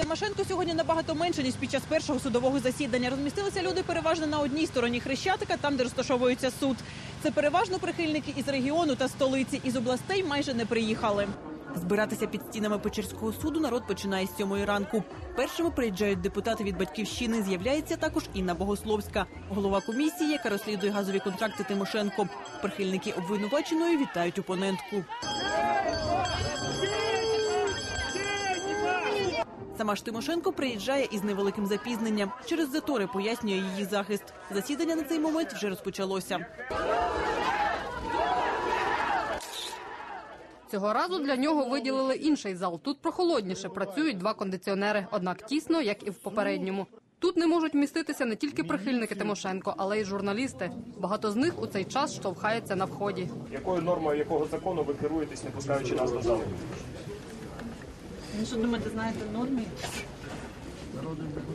Тимошенко сьогодні набагато менше ніж під час першого судового засідання. Розмістилися люди переважно на одній стороні хрещатика, там де розташовується суд. Це переважно прихильники із регіону та столиці. Із областей майже не приїхали. Збиратися під стінами Печерського суду народ починає з сьомої ранку. Першими приїжджають депутати від батьківщини. З'являється також Інна Богословська, голова комісії, яка розслідує газові контракти Тимошенко. Прихильники обвинуваченої вітають опонентку. Сама ж Тимошенко приїжджає із невеликим запізненням. Через затори пояснює її захист. Засідання на цей момент вже розпочалося. Цього разу для нього виділили інший зал. Тут прохолодніше працюють два кондиціонери, однак тісно, як і в попередньому. Тут не можуть міститися не тільки прихильники Тимошенко, але й журналісти. Багато з них у цей час штовхаються на вході. Якою нормою якого закону ви керуєтесь, не пускаючи нас до залу? Ну що думаєте, знаєте нормі?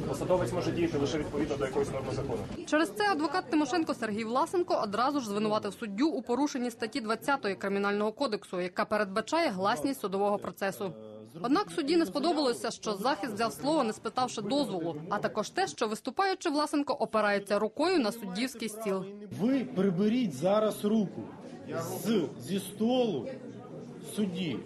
Посадовець може діяти лише відповідно до якоїсь норми закону. Через це адвокат Тимошенко Сергій Власенко одразу ж звинуватив суддю у порушенні статті 20 кримінального кодексу, яка передбачає гласність судового процесу. Однак судді не сподобалося, що захист взяв слово, не спитавши дозволу, а також те, що виступаючи Власенко опирається рукою на суддівський стіл. Ви приберіть зараз руку з, зі столу судді.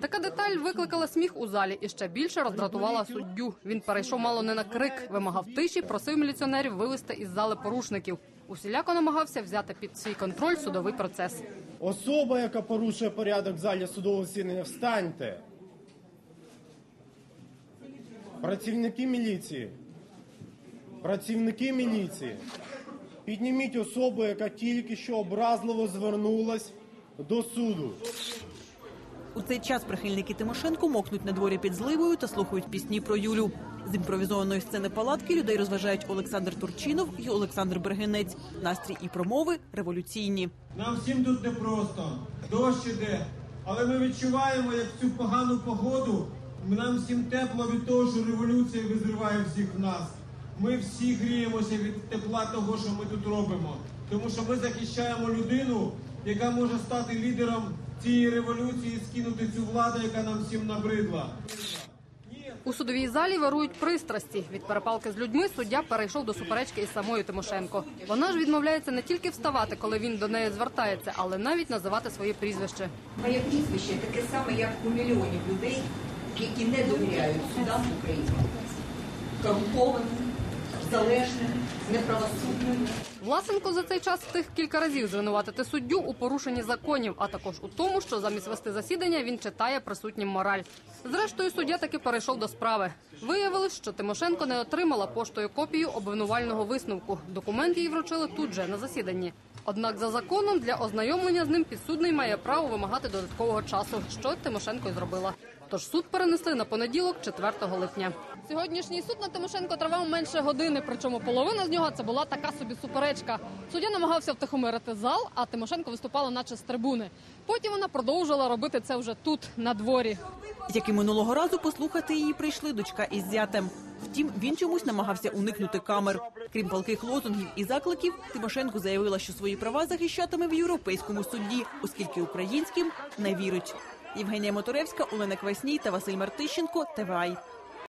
Така деталь викликала сміх у залі і ще більше роздратувала суддю. Він перейшов мало не на крик, вимагав тиші, просив міліціонерів вивести із зали порушників. Усіляко намагався взяти під свій контроль судовий процес. Особа, яка порушує порядок в залі судового засідання, встаньте. Працівники міліції. Працівники міліції. Підніміть особу, яка тільки що образливо звернулась до суду. У цей час прихильники Тимошенко мокнуть на дворі під зливою та слухають пісні про Юлю. З імпровізованої сцени палатки людей розважають Олександр Турчинов і Олександр Бергенець. Настрій і промови революційні. Нам всім тут непросто, дощ іде, але ми відчуваємо, як цю погану погоду нам всім тепло від того, що революція визриває всіх нас. Ми всі гріємося від тепла того, що ми тут робимо. Тому що ми захищаємо людину, яка може стати лідером цієї революції, скинути цю владу, яка нам всім набридла. У судовій залі вирують пристрасті. Від перепалки з людьми суддя перейшов до суперечки із самою Тимошенко. Вона ж відмовляється не тільки вставати, коли він до неї звертається, але навіть називати своє прізвище. Моє прізвище таке саме, як у мільйонів людей, які не довіряють судам України. Корумпованим, залежним, неправосудним. Власенко за цей час встиг кілька разів звинуватити суддю у порушенні законів, а також у тому, що замість вести засідання він читає присутнім мораль. Зрештою, суддя таки перейшов до справи. Виявилось, що Тимошенко не отримала поштою копію обвинувального висновку. Документ їй вручили тут же на засіданні. Однак за законом для ознайомлення з ним підсудний має право вимагати додаткового часу, що Тимошенко й зробила. Тож суд перенесли на понеділок, 4 липня. Сьогоднішній суд на Тимошенко тривав менше години, причому половина з нього це була така собі суперечка. Суддя намагався втихомирити зал, а Тимошенко виступала наче з трибуни. Потім вона продовжила робити це вже тут, на дворі. Як і минулого разу, послухати її прийшли дочка із зятем. Втім, він чомусь намагався уникнути камер. Крім палких лозунгів і закликів, Тимошенко заявила, що свої права захищатиме в європейському суді, оскільки українським не вірить. Євгенія Моторевська, Олена Квасній та Василь Мартищенко. ТВАЙ.